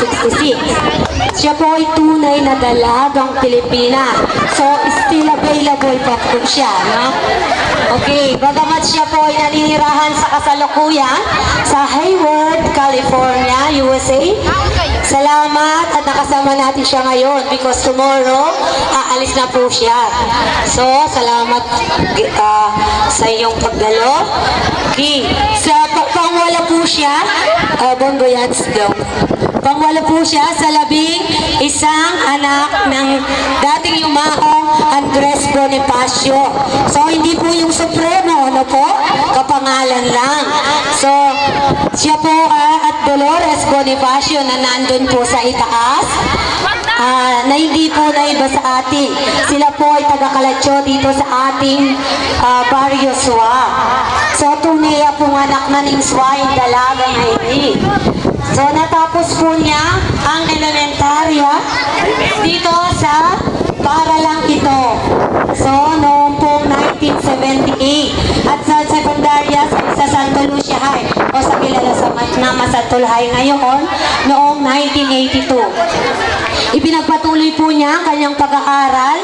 1966. Siya po ay tunay na dalagang Pilipina. So, still available pa po siya, no? Okay, bagamat siya po ay naninirahan sa kasalukuyan sa Hayward, California, USA. Salamat at nakasama natin siya ngayon because tomorrow, aalis na po siya. So, salamat uh, sa iyong pagdalo. Okay, siya, uh, Bongo Yats daw. Pangwala po siya sa labing isang anak ng dating yumaong Andres Bonifacio. So, hindi po yung Supremo, ano po? Kapangalan lang. So, siya po ah, at Dolores Bonifacio na nandun po sa itaas. Ah, na hindi po na iba sa atin. Sila po ay taga-Kalatsyo dito sa ating ah, Barrio Swa. So, tunay pong anak na ning Swa yung dalagang Haiti. So, natapos po niya ang elementarya dito sa Paralang ito. So, noong pong 1978. At sa sekundarya sa, sa Santo Lucia High o sa kilala sa Nama Santo High ngayon noong 1982. Ipinagpatuloy po niya ang kanyang pag-aaral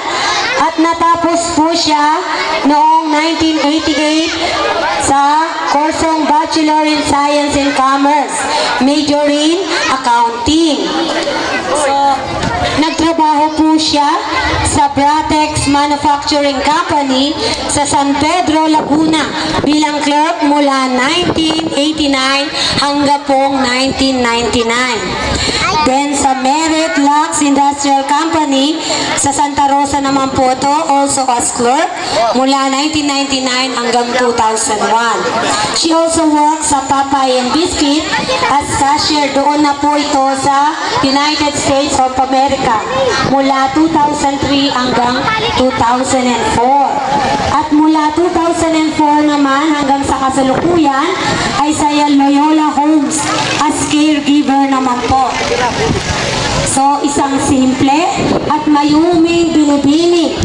at natapos po siya noong 1988 sa kursong Bachelor in Science and Commerce, major in Accounting. So, nagtrabaho po siya sa Bratex Manufacturing Company sa San Pedro, Laguna bilang clerk mula 1989 hanggang pong 1999. Then sa Company sa Santa Rosa naman po ito, also as clerk mula 1999 hanggang 2001. She also works sa Papay and Biscuit as cashier doon na po ito sa United States of America mula 2003 hanggang 2004. At mula 2004 naman hanggang sa kasalukuyan ay sa Loyola Homes as caregiver naman po. So, isang simple at mayuming binibini